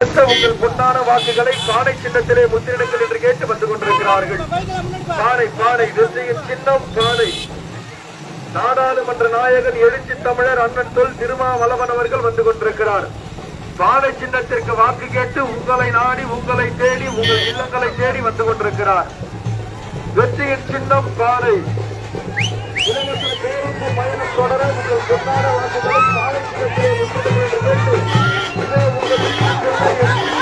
உங்கள் பொன்னான வாக்குகளை பானை சின்னத்திலே முத்திரிடுங்கள் என்று கேட்டு வந்து கொண்டிருக்கிறார்கள். பானை பானை வெற்றியின் சின்னம் பானை நாடாளுமன்ற நாயகன் எழுச்சி தமிழர் அண்ணன் தொல் திருமாவளவன் அவர்கள் வந்து கொண்டிருக்கிறார். பானை சின்னத்திற்கு வாக்கு கேட்டு உங்களை நாடி உங்களை தேடி உங்கள் இல்லங்களை தேடி வந்து கொண்டிருக்கிறார். வெற்றியின் சின்னம் பானை பேருந்து பயணம் தொடர உங்கள் பொன்னான வாக்குகளை பானை சின்னத்திலே முத்திரிடுங்கள் என்று கேட்டு Thank you.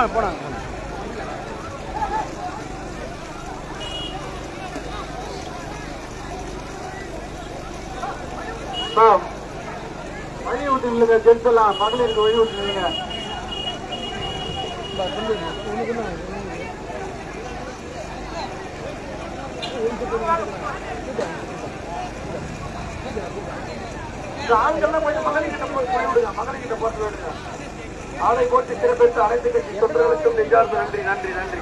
தீர்மானம் போனாங்க வழி விட்டு இல்லைங்க ஜென்ஸ் எல்லாம். மகளிருக்கு வழி விட்டு இல்லைங்க ஆண்கள்லாம் கொஞ்சம் மகளிர்கிட்ட போய் போய் விடுங்க மகளிர்கிட்ட போட்டு விடுங்க. ஆலை போட்டு சிறப்பித்த அனைத்து கட்சி தொண்டர்களுக்கும் நெஞ்சார்ந்த நன்றி நன்றி நன்றி.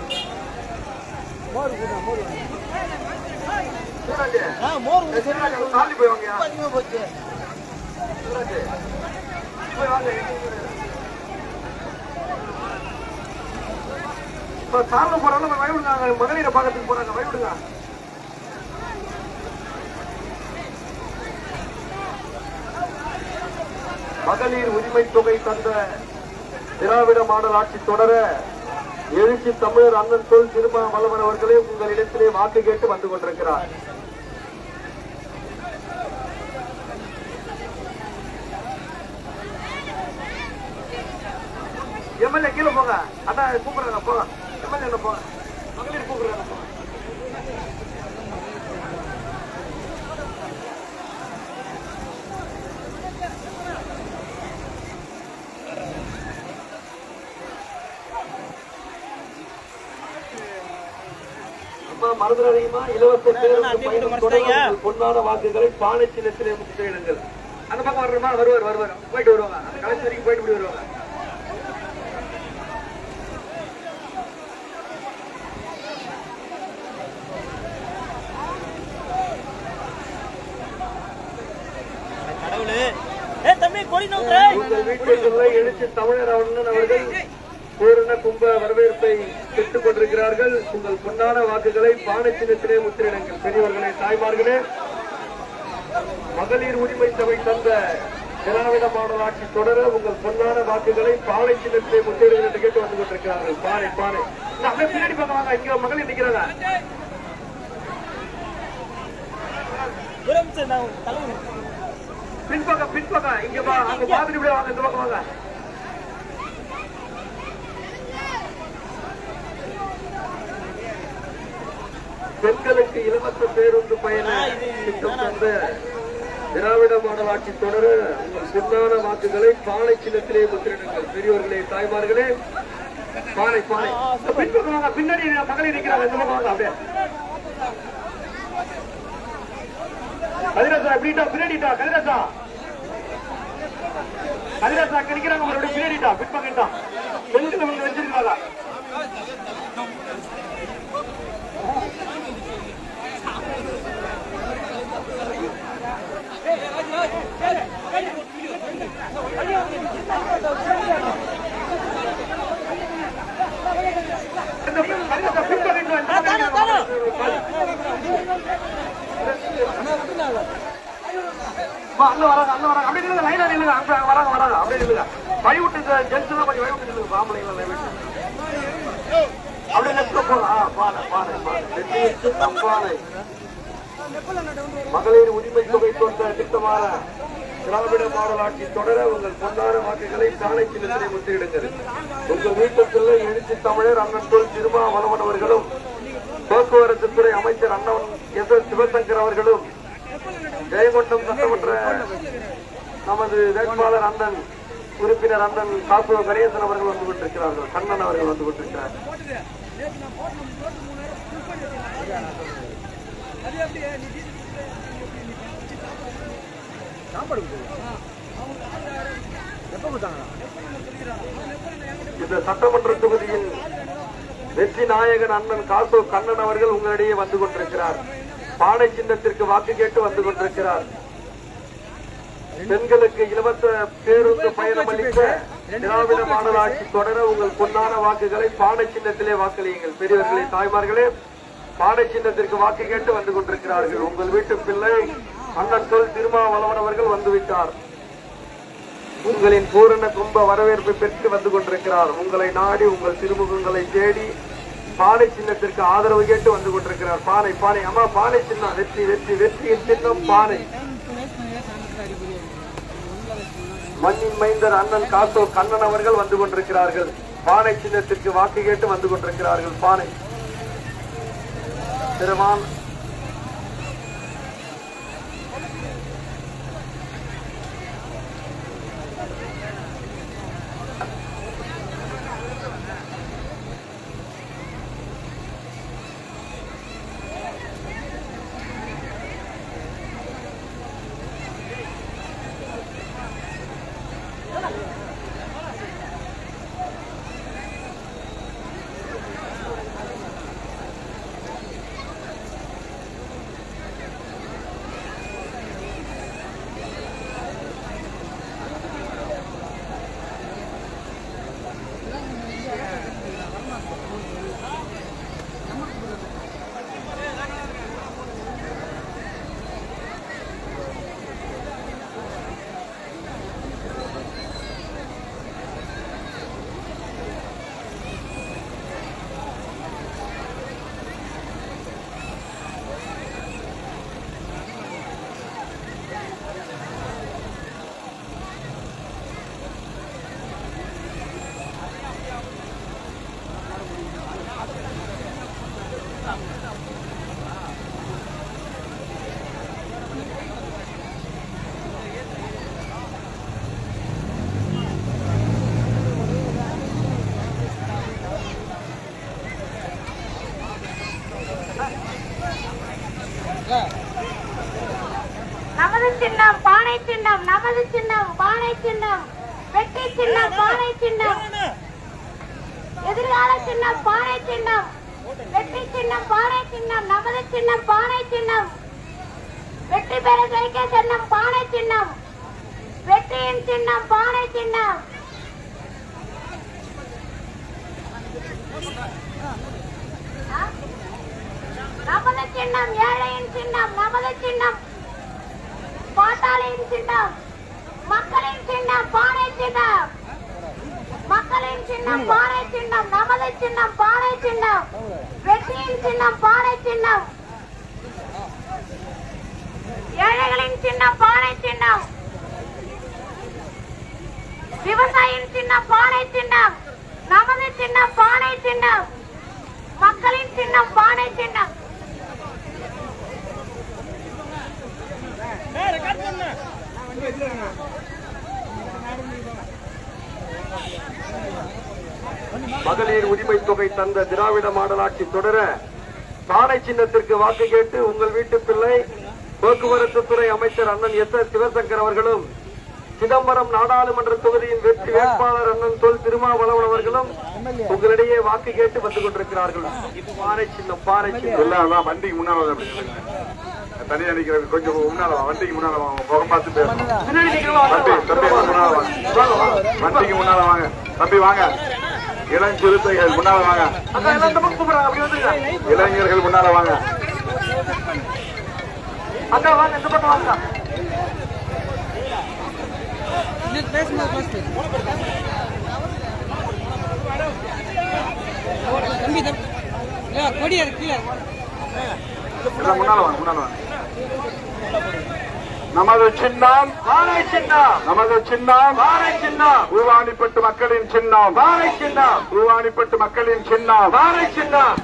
சார்ல போறாங்க பயவிடுங்க மகளிரை பார்க்கறதுக்கு போறாங்க பயவிடுங்க மகளிர் உரிமை தொகை தந்த திராவிட மாடல் ஆட்சி தொடர எழுச்சி தமிழர் அண்ணன் தொல் திருமண வல்லவன் அவர்களே உங்களிடத்திலே வாக்கு கேட்டு வந்து கொண்டிருக்கிறார். எம்எல்ஏ கீழே போங்க. அண்ணா கூப்பிடுறாங்க போங்க. எம்எல்ஏ போங்க மகளிர் கூப்பிடுறாங்க மறந்துடாதீங்கம்மா. இலவச பேருந்து பொன்னான வாக்குகளை பானை சின்னத்திலே முத்திரையிடுங்கள் அந்த பக்கம் வர்றமா வருவார் வருவார். போயிட்டு வருவாங்க அந்த கடைசி வரைக்கும் போயிட்டு இப்படி வருவாங்க எழுச்சி தமிழர் அவர்கள் பூரண கும்ப வரவேற்பை கேட்டுக் கொண்டிருக்கிறார்கள் உங்கள் பொன்னான வாக்குகளை பானை சின்னத்திலே முத்திரிடுங்கள் பெரியவர்களே தாய்மார்களே மகளிர் உரிமை சபை தந்த திராவிட மாடல் ஆட்சி தொடர உங்கள் பொன்னான வாக்குகளை பானை சின்னத்திலே முத்திரிடுங்கள் என்று கேட்டு வந்து கொண்டிருக்கிறார்கள். பானை பானை. அப்படியே பின்னாடி பக்கம் இங்க மகளிர் நிக்கிறாங்க பின்பக்கம் பின்பக்கம். இங்க வா அங்க பாத்துட்டு வாங்க. இந்த பக்கம் வாங்க. பெண்களுக்கு இலவச பேருந்து பயண திட்டம் திராவிட மாடல் ஆட்சி தொடர உங்கள் பொன்னான வாக்குகளை பாலை சின்னத்திலே முத்திரிடுங்கள் பெரியவர்களே தாய்மார்களே பாலை பாலை பின்பக்கம் பின்னாடி மகளிர் நிக்கிறாங்க இந்த பக்கம் அப்படியே. கதிரசா எப்படிட்டா பின்னாடிட்டா கதிரசா. கதிரசா கிடைக்கிறாங்க மறுபடியும் பின்னாடிட்டா பின்பக்கிட்டா பெண்கள் இவங்க வச்சிருக்காங்க கதிரசா பின்பக்கிட்டா அம்மா, அண்ணன் வராங்க அண்ணன் வராங்க அப்படியே நில்லுங்க லைனா நில்லுங்க அங்க வராங்க வராங்க அப்படியே நில்லுங்க வழி விட்டு ஜென்ஸ் எல்லாம் கொஞ்சம் வழி போலாம் பானை பானை பானை பானை மகளிர் உரிமை தொகை கொண்ட திட்டமான திராவிட மாடல் ஆட்சி தொடர உங்கள் பொன்னான வாக்குகளை சாலை சின்னத்திலே முத்திடுங்கள் உங்கள் வீட்டுக்குள்ள எழுச்சி தமிழர் அண்ணன் தொல் திருமாவளவன் அவர்களும் போக்குவரத்து துறை அமைச்சர் அண்ணன் எஸ் எஸ் சிவசங்கர் அவர்களும் ஜெயங்கொண்டம் சட்டமன்ற நமது வேட்பாளர் அண்ணன் உறுப்பினர் அண்ணன் காப்பு கணேசன் அவர்கள் வந்து கொண்டிருக்கிறார்கள். கண்ணன் அவர்கள் வந்து கொண்டிருக்கிறார். இந்த சட்டமன்ற தொகுதியில் வெற்றி நாயகன் அண்ணன் காசு கண்ணன் அவர்கள் உங்களிடையே வந்து கொண்டிருக்கிறார். பானை சின்னத்திற்கு வாக்கு கேட்டு வந்து கொண்டிருக்கிறார். பெண்களுக்கு இலவச பேருந்து பயணம் அளிக்க திராவிட மாடல் ஆட்சி தொடர உங்கள் பொன்னான வாக்குகளை பானை சின்னத்திலே வாக்களியுங்கள். பெரியவர்களே தாய்மார்களே பானை சின்னத்திற்கு வாக்கு கேட்டு வந்து கொண்டிருக்கிறார்கள். உங்கள் வீட்டு பிள்ளை அண்ணன் சொல் திருமாவளவன் அவர்கள் வந்துவிட்டார். உங்களின் பூரண கும்ப வரவேற்பை பெற்று வந்து கொண்டிருக்கிறார். உங்களை நாடி உங்கள் திருமுகங்களை தேடி பானை சின்னத்திற்கு ஆதரவு கேட்டு வந்து கொண்டிருக்கிறார். பானை பானை அம்மா பானை சின்னம் வெற்றி வெற்றி வெற்றியின் சின்னம் பானை. மண்ணின் மைந்தர் அண்ணன் காசோ கண்ணன் அவர்கள் வந்து கொண்டிருக்கிறார்கள். பானை சின்னத்திற்கு வாக்கு கேட்டு வந்து கொண்டிருக்கிறார்கள். பானை. திருமான் நமது சின்னம் பானை சின்னம் நமது சின்னம் பானை சின்னம் வெற்றி சின்னம் பானை சின்னம் எதிர்கால சின்னம் பானை சின்னம் வெற்றி சின்னம் பானை சின்னம் நமது சின்னம் பானை சின்னம் வெற்றி பெற ஜெயிக்க சின்னம் பானை சின்னம் வெற்றியின் சின்னம் பானை சின்னம்? நமது சின்னம் ஏழையின் சின்னம் நமது சின்னம் பாட்டாளியின் சின்னம் மக்களின் சின்னம் பானை சின்னம் மக்களின் சின்னம் பானை சின்னம் நமது சின்னம் பானை சின்னம் வெற்றியின் சின்னம் பானை சின்னம் ஏழைகளின் சின்னம் பானை சின்னம் விவசாயியின் சின்னம் பானை சின்னம் நமது சின்னம் பானை சின்னம் மக்களின் சின்னம் பானை சின்னம் ரெக்கார்ட் பண்ணு மகளிர் உரிமை தொகை தந்த திராவிட மாடலாட்சி தொடர பானை சின்னத்திற்கு வாக்கு கேட்டு உங்கள் வீட்டு பிள்ளை போக்குவரத்து துறை அமைச்சர் அண்ணன் எஸ் எஸ் சிவசங்கர் அவர்களும் சிதம்பரம் நாடாளுமன்ற தொகுதியின் வெற்றி வேட்பாளர் அண்ணன் தொல் திருமாவளவன் அவர்களும் உங்களிடையே வாக்கு கேட்டு வந்து கொண்டிருக்கிறார்கள். பாறை சின்னம் பாறை சின்னம். வண்டிக்கு தனியா நிக்கிறது கொஞ்சம் முன்னால வண்டிக்கு முன்னால வாங்க முகம் பார்த்து தம்பி முன்னால வாங்க. வண்டிக்கு முன்னால வாங்க. தம்பி வாங்க. இளஞ்சிறுத்தைகள் முன்னால வாங்க. இளைஞர்கள் முன்னால வாங்க. அக்கா வாங்க இந்த பக்கம் வாங்க கொடி இருக்கு. எல்லாம் முன்னால வாங்க முன்னால வாங்க. நமது சின்னம் பாறை சின்னம். நமது சின்னம் பாறை சின்னம். பூவாணிப்பட்டு மக்களின் சின்னம். பாறை சின்னம். பூவாணிப்பட்டு மக்களின் சின்னம். பாறை சின்னம்.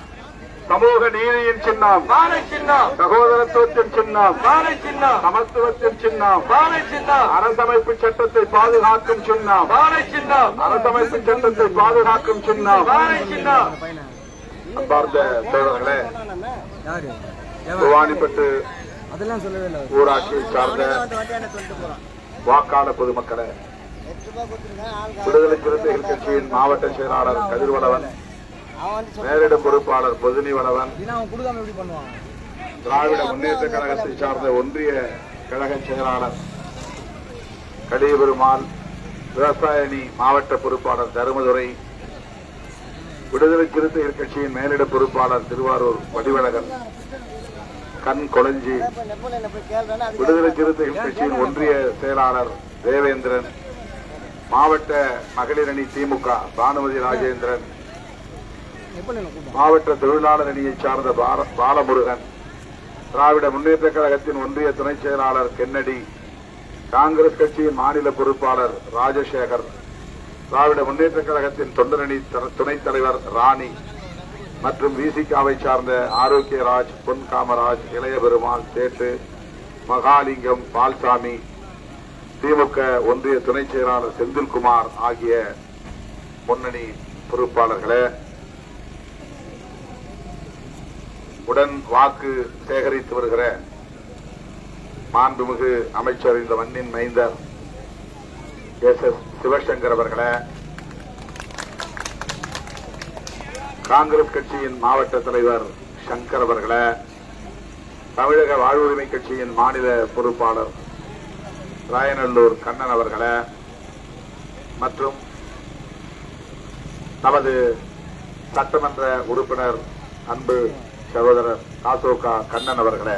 சமூக நீதியின் சின்னம். பாறை சின்னம். சகோதரத்துவத்தின் சின்னம். பாறை சின்னம். சமத்துவத்தின் சின்னம். பாறை சின்னம். அரசமைப்பு சட்டத்தை பாதுகாக்கும் சின்னம். பாறை சின்னம். அரசமைப்பு சட்டத்தை பாதுகாக்கும் சின்னம். பாறை சின்னம். அன்பார்ந்த தோழர்களே யாரு? பூவாணிப்பட்டு அதெல்லாம் சொல்லவே இல்லை ஊராட்சியை சார்ந்த வாக்காளர் பொதுமக்களே விடுதலை சிறுத்தைகள் கட்சியின் மாவட்ட செயலாளர் கதிர்வளவன் நேரிட பொறுப்பாளர் பொதுனி வளவன் அவன் கொடுக்காம எப்படி பண்ணுவான்? திராவிட முன்னேற்ற கழகத்தை சார்ந்த ஒன்றிய கழக செயலாளர் கலியபெருமாள் விவசாயணி மாவட்ட பொறுப்பாளர் தருமதுரை விடுதலை சிறுத்தைகள் கட்சியின் மேலிட பொறுப்பாளர் திருவாரூர் வடிவழகன். கண் கொளஞ்சி விடுதலை சிறுத்தைகள் கட்சியின் ஒன்றிய செயலாளர் தேவேந்திரன் மாவட்ட மகளிர் அணி திமுக பானுமதி ராஜேந்திரன் மாவட்ட தொழிலாளர் அணியைச் சார்ந்த பாலமுருகன் திராவிட முன்னேற்ற கழகத்தின் ஒன்றிய துணை செயலாளர் கென்னடி காங்கிரஸ் கட்சியின் மாநில பொறுப்பாளர் ராஜசேகர் திராவிட முன்னேற்ற கழகத்தின் தொண்டரணி த- துணைத் தலைவர் ராணி. மற்றும் விசிகாவை சார்ந்த ஆரோக்கியராஜ் பொன் காமராஜ் இளைய பெருமாள் சேட்டு மகாலிங்கம் பால்சாமி திமுக ஒன்றிய துணை செயலாளர் செந்தில்குமார் ஆகிய முன்னணி பொறுப்பாளர்களே உடன் வாக்கு சேகரித்து வருகிற மாண்புமிகு அமைச்சர் இந்த மண்ணின் மைந்தர் எஸ் எஸ் சிவசங்கர் அவர்களே காங்கிரஸ் கட்சியின் மாவட்ட தலைவர் சங்கர் அவர்களை தமிழக வாழ்வுரிமை கட்சியின் மாநில பொறுப்பாளர் ராயநல்லூர் கண்ணன் அவர்களை மற்றும் நமது சட்டமன்ற உறுப்பினர் அன்பு சகோதரர் காசோகா கண்ணன் அவர்களை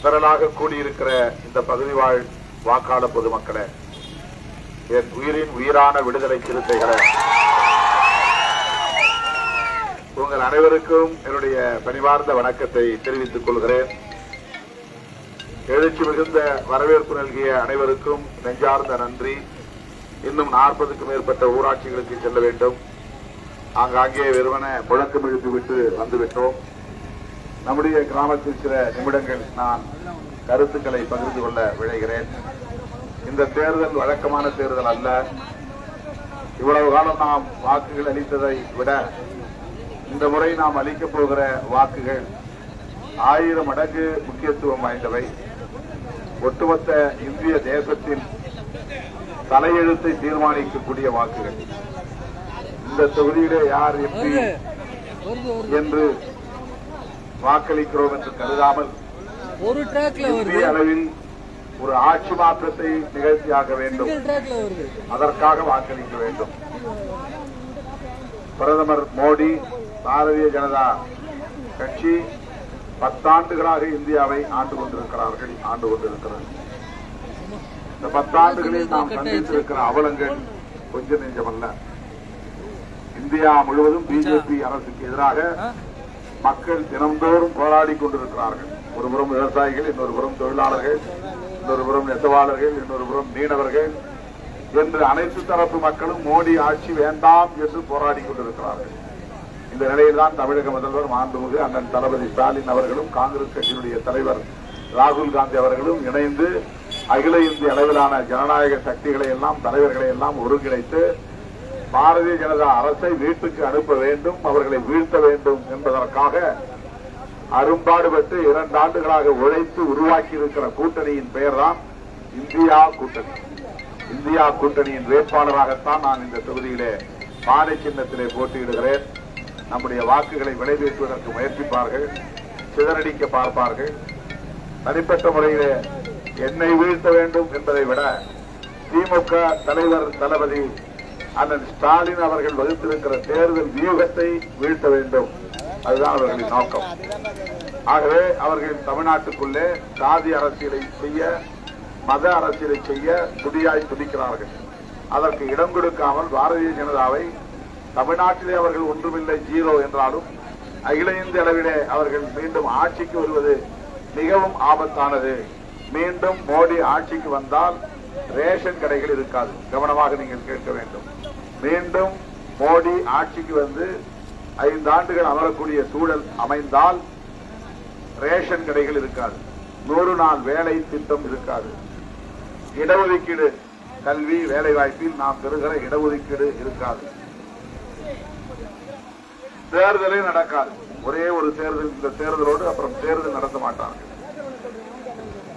திரளாக கூடியிருக்கிற இந்த பகுதி வாழ் வாக்காள பொதுமக்களை என் உயிரின் உயிரான விடுதலை சிறுத்தைகளை உங்கள் அனைவருக்கும் என்னுடைய பணிவார்ந்த வணக்கத்தை தெரிவித்துக் கொள்கிறேன். எழுச்சி மிகுந்த வரவேற்பு நல்கிய அனைவருக்கும் நெஞ்சார்ந்த நன்றி. இன்னும் நாற்பதுக்கும் மேற்பட்ட ஊராட்சிகளுக்கு செல்ல வேண்டும். ஆங்காங்கே வெறுமன முழக்கம் எழுப்பிவிட்டு வந்துவிட்டோம். நம்முடைய கிராமத்தில் சில நிமிடங்கள் நான் கருத்துக்களை பகிர்ந்து கொள்ள விழைகிறேன். இந்த தேர்தல் வழக்கமான தேர்தல் அல்ல. இவ்வளவு காலம் நாம் வாக்குகள் அளித்ததை விட இந்த முறை நாம் அளிக்கப் போகிற வாக்குகள் ஆயிரம் மடங்கு முக்கியத்துவம் வாய்ந்தவை. ஒட்டுமொத்த இந்திய தேசத்தின் தலையெழுத்தை தீர்மானிக்கக்கூடிய வாக்குகள். இந்த தொகுதியிலே யார் எம்பி என்று வாக்களிக்கிறோம் என்று கருதாமல் இந்திய அளவில் ஒரு ஆட்சி மாற்றத்தை நிகழ்த்தியாக வேண்டும். அதற்காக வாக்களிக்க வேண்டும். பிரதமர் மோடி பாரதிய ஜனதா கட்சி பத்தாண்டுகளாக இந்தியாவை ஆண்டு கொண்டிருக்கிறார்கள் ஆண்டு கொண்டிருக்கிறார்கள் இந்த பத்தாண்டுகளில் நாம் சந்தித்திருக்கிற அவலங்கள் கொஞ்சம் நெஞ்சமல்ல. இந்தியா முழுவதும் பிஜேபி அரசுக்கு எதிராக மக்கள் தினந்தோறும் போராடி கொண்டிருக்கிறார்கள். ஒரு புறம் விவசாயிகள் இன்னொரு புறம் தொழிலாளர்கள். இன்னொரு புறம் நெசவாளர்கள் இன்னொரு புறம் மீனவர்கள் என்று அனைத்து தரப்பு மக்களும் மோடி ஆட்சி வேண்டாம் என்று போராடி கொண்டிருக்கிறார்கள். இந்த நிலையில்தான் தமிழக முதல்வர் மாண்புமிகு அண்ணன் தளபதி ஸ்டாலின் அவர்களும் காங்கிரஸ் கட்சியினுடைய தலைவர் ராகுல் காந்தி அவர்களும் இணைந்து அகில இந்திய அளவிலான ஜனநாயக சக்திகளை எல்லாம் தலைவர்களை எல்லாம் ஒருங்கிணைத்து பாரதிய ஜனதா அரசை வீட்டுக்கு அனுப்ப வேண்டும் அவர்களை வீழ்த்த வேண்டும் என்பதற்காக அரும்பாடுபட்டு இரண்டு ஆண்டுகளாக உழைத்து உருவாக்கி இருக்கிற கூட்டணியின் பெயர்தான் இந்தியா கூட்டணி. இந்தியா கூட்டணியின் வேட்பாளராகத்தான் நான் இந்த தொகுதியிலே பானை சின்னத்திலே போட்டியிடுகிறேன். நம்முடைய வாக்குகளை விளைவேற்றுவதற்கு முயற்சிப்பார்கள் சிதறடிக்க பார்ப்பார்கள். தனிப்பட்ட முறையிலே என்னை வீழ்த்த வேண்டும் என்பதை விட திமுக தலைவர் தளபதி அண்ணன் ஸ்டாலின் அவர்கள் வகுத்திருக்கிற தேர்தல் வியூகத்தை வீழ்த்த வேண்டும். அதுதான் அவர்களின் நோக்கம். ஆகவே அவர்கள் தமிழ்நாட்டுக்குள்ளே சாதி அரசியலை செய்ய மத அரசியலை செய்ய துடியாய் துடிக்கிறார்கள். அதற்கு இடம் கொடுக்காமல் பாரதிய ஜனதாவை தமிழ்நாட்டிலே அவர்கள் ஒன்றுமில்லை ஜீரோ என்றாலும் அகில இந்திய அளவிலே அவர்கள் மீண்டும் ஆட்சிக்கு வருவது மிகவும் ஆபத்தானது. மீண்டும் மோடி ஆட்சிக்கு வந்தால் ரேஷன் கடைகள் இருக்காது. கவனமாக நீங்கள் கேட்க வேண்டும். மீண்டும் மோடி ஆட்சிக்கு வந்து ஐந்து ஆண்டுகள் அமரக்கூடிய சூழல் அமைந்தால் ரேஷன் கடைகள் இருக்காது. நூறு நாள் வேலை திட்டம் இருக்காது. இடஒதுக்கீடு கல்வி வேலை வாய்ப்பில் நாம் பெறுகிற இடஒதுக்கீடு இருக்காது. தேர்தலே நடக்காது. ஒரே ஒரு தேர்தல் இந்த தேர்தலோடு அப்புறம் தேர்தல் நடத்த மாட்டார்கள்.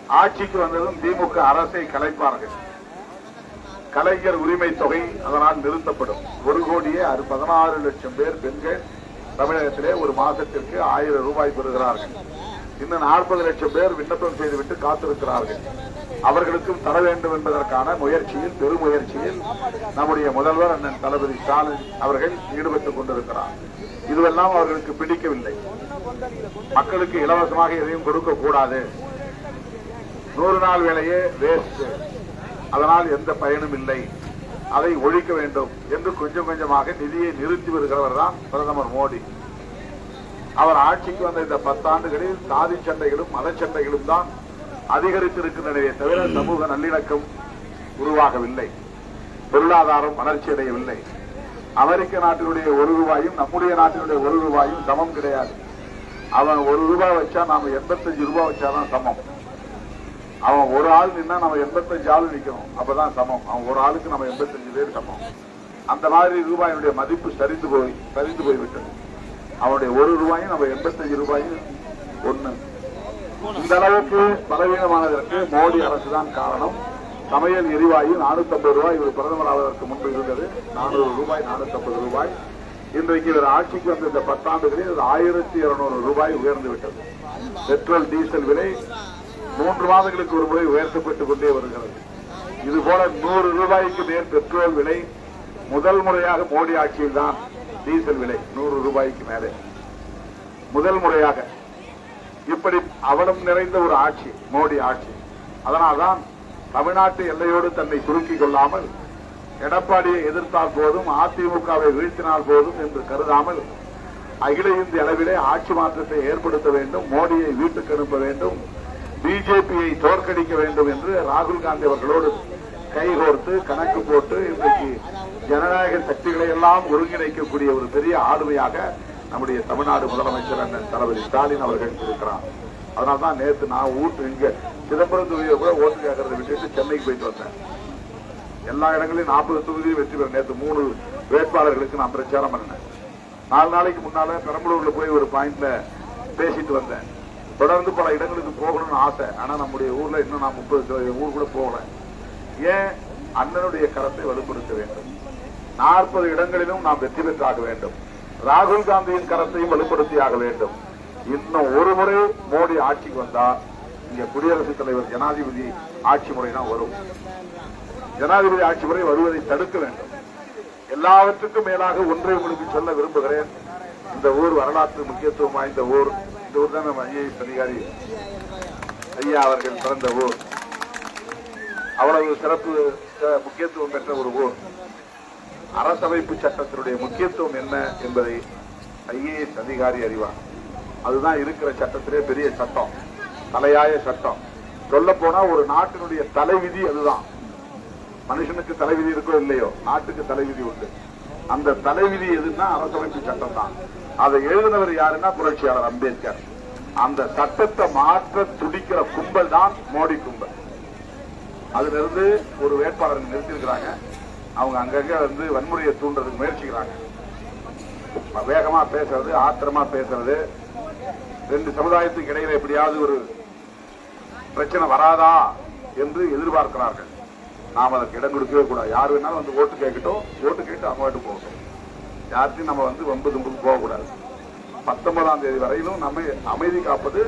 ஆட்சிக்கு வந்ததும் திமுக அரசை கலைப்பார்கள். கலைஞர் உரிமை தொகை அதனால் நிறுத்தப்படும். ஒரு கோடியே அது பதினாறு லட்சம் பேர் பெண்கள் தமிழகத்திலே ஒரு மாதத்திற்கு ஆயிரம் ரூபாய் பெறுகிறார்கள். இன்னும் நாற்பது லட்சம் பேர் விண்ணப்பம் செய்துவிட்டு காத்திருக்கிறார்கள். அவர்களுக்கும் தர வேண்டும் என்பதற்கான முயற்சியில் பெருமுயற்சியில் நம்முடைய முதல்வர் அண்ணன் தளபதி ஸ்டாலின் அவர்கள் ஈடுபட்டுக் கொண்டிருக்கிறார். இதுவெல்லாம் அவர்களுக்கு பிடிக்கவில்லை. மக்களுக்கு இலவசமாக எதையும் கொடுக்க கூடாது. நூறு நாள் வேலையே வேஸ்ட் அதனால் எந்த பயனும் இல்லை. அதை ஒழிக்க வேண்டும் என்று கொஞ்சம் கொஞ்சமாக நிதியை நிறுத்தி வருகிறவர் தான் பிரதமர் மோடி. அவர் ஆட்சிக்கு வந்த இந்த பத்தாண்டுகளில் சாதி சண்டைகளும் மதச்சண்டைகளும் தான் அதிகரித்திருக்கின்றனவே தவிர சமூக நல்லிணக்கம் உருவாகவில்லை. பொருளாதாரம் வளர்ச்சி அடையவில்லை. அமெரிக்க நாட்டினுடைய ஒரு ரூபாயும் நம்முடைய நாட்டினுடைய ஒரு ரூபாயும் சமம் கிடையாது. அவன் ஒரு ரூபாய் வச்சா நாம எண்பத்தஞ்சு ரூபாய் வச்சாதான் சமம். அவன் ஒரு ஆள் நின்னா நம்ம எண்பத்தஞ்சு ஆள் நிற்கணும் அப்பதான் சமம். அவன் ஒரு ஆளுக்கு நம்ம எண்பத்தஞ்சு பேர் சமம். அந்த மாதிரி ரூபாயினுடைய மதிப்பு சரிந்து போய் சரிந்து போய்விட்டது. அவனுடைய ஒரு ரூபாயும் நம்ம எண்பத்தஞ்சு ரூபாயும் ஒண்ணு. இந்த அளவுக்கு பலவீனமானதற்கு மோடி அரசு தான் காரணம். சமையல் எரிவாயு நானூத்தி ஐம்பது ரூபாய் இவர் பிரதமர் ஆவதற்கு முன்பு இருந்தது. நானூறு ரூபாய் நானூத்தி ஐம்பது ரூபாய். இன்றைக்கு இவர் ஆட்சிக்கு வந்த இந்த பத்தாண்டுகளில் ஆயிரத்தி இருநூறு ரூபாய் உயர்ந்து விட்டது. பெட்ரோல் டீசல் விலை மூன்று மாதங்களுக்கு ஒரு முறை உயர்த்தப்பட்டுக் கொண்டே வருகிறது. இது போல நூறு ரூபாய்க்கு மேல் பெட்ரோல் விலை முதல் முறையாக மோடி ஆட்சியில் தான் டீசல் விலை நூறு ரூபாய்க்கு மேலே. முதல் முறையாக. இப்படி அவலம் நிறைந்த ஒரு ஆட்சி மோடி ஆட்சி. அதனால்தான் தமிழ்நாட்டு எல்லையோடு தன்னை சுருக்கிக் கொள்ளாமல் எடப்பாடியை எதிர்த்தால் போதும் அதிமுகவை வீழ்த்தினால் போதும் என்று கருதாமல் அகில இந்திய அளவிலே ஆட்சி மாற்றத்தை ஏற்படுத்த வேண்டும் மோடியை வீட்டுக்கு அனுப்ப வேண்டும் பிஜேபியை தோற்கடிக்க வேண்டும் என்று ராகுல் காந்தி அவர்களோடு கைகோர்த்து கணக்கு போட்டு இன்றைக்கு ஜனநாயக சக்திகளை எல்லாம் ஒருங்கிணைக்கக்கூடிய ஒரு பெரிய ஆளுமையாக நம்முடைய தமிழ்நாடு முதலமைச்சர் அண்ணன் தளபதி ஸ்டாலின் அவர்கள் இருக்கிறார். அதனால்தான் நேற்று நான் ஊட்டு இங்க சிதம்பரம் தொகுதியை கூட ஓட்டு கேட்கறதை விட்டுட்டு சென்னைக்கு போயிட்டு வந்தேன். எல்லா இடங்களிலும் நாற்பது தொகுதியும் வெற்றி பெற நேற்று மூணு வேட்பாளர்களுக்கு நான் பிரச்சாரம் பண்ணேன். நாலு நாளைக்கு முன்னால பெரம்பலூர்ல போய் ஒரு பாயிண்ட்ல பேசிட்டு வந்தேன். தொடர்ந்து பல இடங்களுக்கு போகணும்னு ஆசை. ஆனா நம்முடைய ஊர்ல இன்னும் நான் முப்பது ஊர் கூட போகல. ஏன்? அண்ணனுடைய கரத்தை வலுப்படுத்த வேண்டும். நாற்பது இடங்களிலும் நாம் வெற்றி பெற்றாக வேண்டும். ராகுல் காந்தியின் கரத்தையும் வலுப்படுத்தியாக வேண்டும். இன்னும் ஒரு முறை மோடி ஆட்சிக்கு வந்தா இங்க குடியரசுத் தலைவர் ஜனாதிபதி ஆட்சி முறை தான் வரும். ஜனாதிபதி ஆட்சி முறை வருவதை தடுக்க வேண்டும். எல்லாவற்றுக்கும் மேலாக ஒன்றை உங்களுக்கு சொல்ல விரும்புகிறேன். இந்த ஊர் வரலாற்று முக்கியத்துவம் வாய்ந்த ஊர். இந்த ஊர் தான் நம்ம ஐஏஎஸ் அதிகாரி ஐயா அவர்கள் பிறந்த ஊர். அவ்வளவு சிறப்பு முக்கியத்துவம் பெற்ற ஒரு ஊர். அரசமைப்பு சட்டத்தினுடைய முக்கியத்துவம் என்ன என்பதை ஐஏஎஸ் அதிகாரி அறிவார். அதுதான் இருக்கிற சட்டத்திலே பெரிய சட்டம் தலையாய சட்டம். சொல்ல போனா ஒரு நாட்டினுடைய தலைவிதி அதுதான். மனுஷனுக்கு தலைவிதி இருக்கோ இல்லையோ நாட்டுக்கு தலைவிதி உண்டு. அந்த தலைவிதி எதுன்னா அரசமைப்பு சட்டம் தான் அதை எழுதினவர் யாருன்னா புரட்சியாளர் அம்பேத்கர். அந்த சட்டத்தை மாற்ற துடிக்கிற கும்பல் தான் மோடி கும்பல். அதுல இருந்து ஒரு வேட்பாளர் நிறுத்திருக்கிறாங்க அவங்க அங்கங்க வந்து வன்முறையை தூண்டுறதுக்கு முயற்சிக்கிறாங்க. வேகமா பேசுறது ஆத்திரமா பேசுறது. ரெண்டு சமுதாயத்துக்கு இடையில எப்படியாவது ஒரு பிரச்சனை வராதா என்று எதிர்பார்க்கிறார்கள். நாம் அதற்கு இடம் கொடுக்கவே கூடாது. யார் வேணாலும் வந்து ஓட்டு கேட்கட்டும். ஓட்டு கேட்டு அவங்க வாட்டு போகட்டும். யார்ட்டையும் நம்ம வந்து ஒன்பது ஒன்பது போகக்கூடாது. பத்தொன்பதாம் தேதி வரையிலும் நம்ம அமைதி காப்பது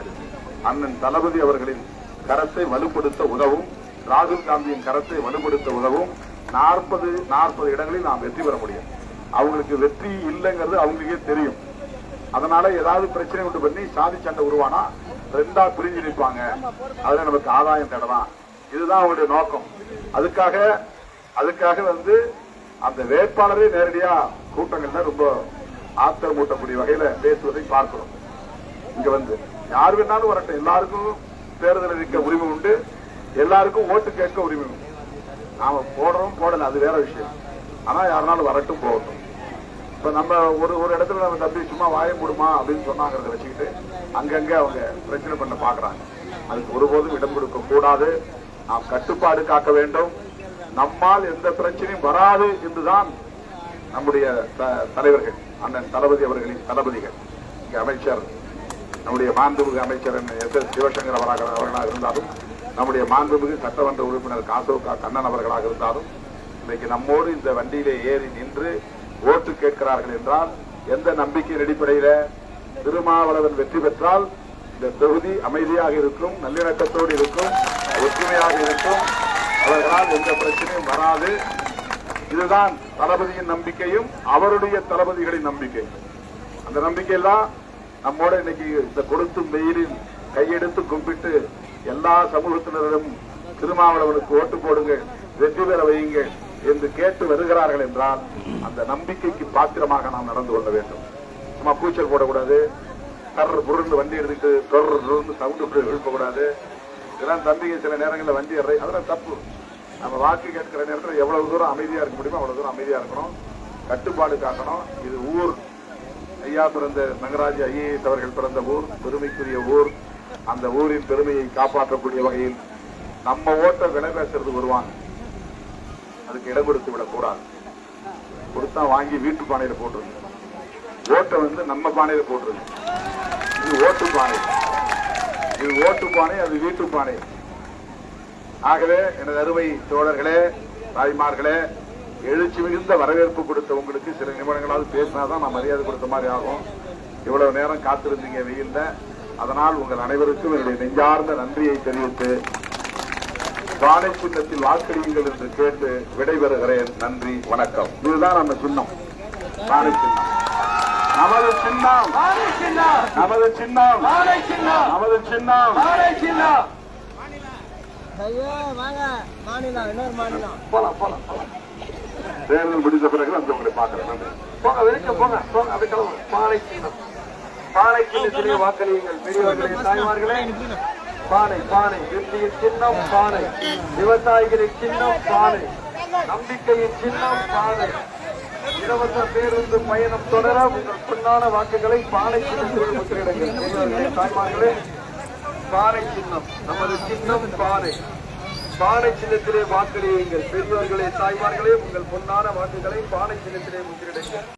அண்ணன் தளபதி அவர்களின் கரத்தை வலுப்படுத்த உதவும் ராகுல் காந்தியின் கரத்தை வலுப்படுத்த உதவும். நாற்பது நாற்பது இடங்களில் நாம் வெற்றி பெற முடியும். அவங்களுக்கு வெற்றி இல்லைங்கிறது அவங்களுக்கே தெரியும். அதனால ஏதாவது பிரச்சனை உண்டு பண்ணி சாதி சண்டை உருவானா ரெண்டா பிரிஞ்சு நிற்பாங்க. அதுல நமக்கு ஆதாயம் தேடலாம். இதுதான் அவங்களுடைய நோக்கம். அதுக்காக அதுக்காக வந்து அந்த வேட்பாளரே நேரடியா கூட்டங்கள்ல ரொம்ப ஆத்திரம் ஊட்டக்கூடிய வகையில பேசுவதை பார்க்கிறோம். இங்க வந்து யார் வேணாலும் வரட்டும். எல்லாருக்கும் தேர்தல் இருக்க உரிமை உண்டு. எல்லாருக்கும் ஓட்டு கேட்க உரிமை உண்டு. நாம போடுறோம் போடல. அது வேற விஷயம். ஆனா யாருனாலும் வரட்டும் போகட்டும். இப்ப நம்ம ஒரு ஒரு இடத்துல நம்ம தம்பி சும்மா வாய மூடுமா அப்படின்னு சொன்னாங்கிறத வச்சுக்கிட்டு அங்கங்க அவங்க பிரச்சனை பண்ண பாக்குறாங்க. அதுக்கு ஒருபோதும் இடம் கொடுக்க கூடாது. நாம் கட்டுப்பாடு காக்க வேண்டும். நம்மால் எந்த பிரச்சனையும் வராது என்றுதான் நம்முடைய த- தலைவர்கள் அண்ணன் தளபதி அவர்களின் தளபதிகள். இங்கே அமைச்சர் நம்முடைய மாண்புமிகு அமைச்சர் எஸ் எஸ் சிவசங்கர் அவராக அவர்களாக இருந்தாலும் நம்முடைய மாண்புமிகு சட்டமன்ற உறுப்பினர் காசோகா கண்ணன் அவர்களாக இருந்தாலும் இன்றைக்கு நம்மோடு இந்த வண்டியிலே ஏறி நின்று ஓட்டு கேட்கிறார்கள் என்றால் எந்த நம்பிக்கையின் அடிப்படையில திருமாவளவன் வெற்றி பெற்றால் இந்த தொகுதி அமைதியாக இருக்கும் நல்லிணக்கத்தோடு இருக்கும் ஒற்றுமையாக இருக்கும் அவர்களால் எந்த பிரச்சனையும் வராது. இதுதான் தளபதியின் நம்பிக்கையும் அவருடைய தளபதிகளின் நம்பிக்கை அந்த நம்பிக்கையெல்லாம் நம்மோட இன்னைக்கு இந்த கொடுத்தும் வெயிலில் கையெடுத்து கும்பிட்டு எல்லா சமூகத்தினரும் திருமாவளவனுக்கு ஓட்டு போடுங்க வெற்றி பெற வையுங்கள் என்று கேட்டு வருகிறார்கள் என்றால் அந்த நம்பிக்கைக்கு பாத்திரமாக நாம் நடந்து கொள்ள வேண்டும். சும்மா கூச்சல் போடக்கூடாது கர் புருண்டு வண்டி எடுத்துட்டு தொடர்ந்து சவுண்டு எழுப்பக்கூடாது இதெல்லாம் தம்பிங்க சில நேரங்களில் வண்டி ஏற அதெல்லாம் தப்பு. நம்ம வாக்கு கேட்கிற நேரத்தில் எவ்வளவு தூரம் அமைதியா இருக்க முடியுமோ அவ்வளவு தூரம் அமைதியா இருக்கணும். கட்டுப்பாடு காக்கணும் இது ஊர். ஐயா பிறந்த நகராஜ் ஐஏஎஸ் அவர்கள் பிறந்த ஊர் பெருமைக்குரிய ஊர். அந்த ஊரின் பெருமையை காப்பாற்றக்கூடிய வகையில் நம்ம ஓட்ட விலை பேசுறது வருவாங்க. அதுக்கு இடம் கொடுத்து விடக்கூடாது கொடுத்தா வாங்கி வீட்டு பானையில போட்டுருங்க. ஓட்டை வந்து நம்ம பானையில போட்டுருங்க. இது ஓட்டு பானை. இது ஓட்டு பானை அது வீட்டு பானை. ஆகவே எனது அருமை தோழர்களே தாய்மார்களே எழுச்சி மிகுந்த வரவேற்பு கொடுத்த உங்களுக்கு சில நிமிடங்களாவது பேசினாதான் நான் மரியாதை கொடுத்த மாதிரி ஆகும். இவ்வளவு நேரம் காத்திருந்தீங்க வெயில்ல. அதனால் உங்கள் அனைவருக்கும் என்னுடைய நெஞ்சார்ந்த நன்றியை தெரிவித்து பானை சின்னத்தில் வாக்களியுங்கள் என்று கேட்டு விடைபெறுகிறேன். நன்றி வணக்கம். இதுதான் நம்ம சின்னம். பானை சின்னம். நமது சின்னம். நமது சின்னம். நமது சின்னம். ஐயோ வாங்க. மாநிலம் இன்னொரு மாநிலம். போலாம் போலாம் போலாம். தேர்தல் முடிந்த பிறகு அந்த உங்களை பார்க்கிறேன். போங்க வெளிச்சம் போங்க போங்க அப்படி கிளம்புங்க. பானை சின்னம் பானை சின்னத்திலே வாக்களியுங்கள் பெரியவர்களே தாய்மார்களே. பானை பானை வெற்றியின் சின்னம் பானை. விவசாயிகளின் சின்னம் பானை. நம்பிக்கையின் சின்னம் பானை. இலவச பேருந்து பயணம் தொடர உங்கள் பொன்னான வாக்குகளை பானை சின்னத்தில் முத்திரிடுங்கள் பெரியவர்களே தாய்மார்களே. பானை சின்னம் நமது சின்னம் பானை பானை சின்னத்திலே வாக்களியுங்கள். பெரியவர்களே தாய்மார்களே உங்கள் பொன்னான வாக்குகளை பானை சின்னத்திலே முத்திரிடுங்கள்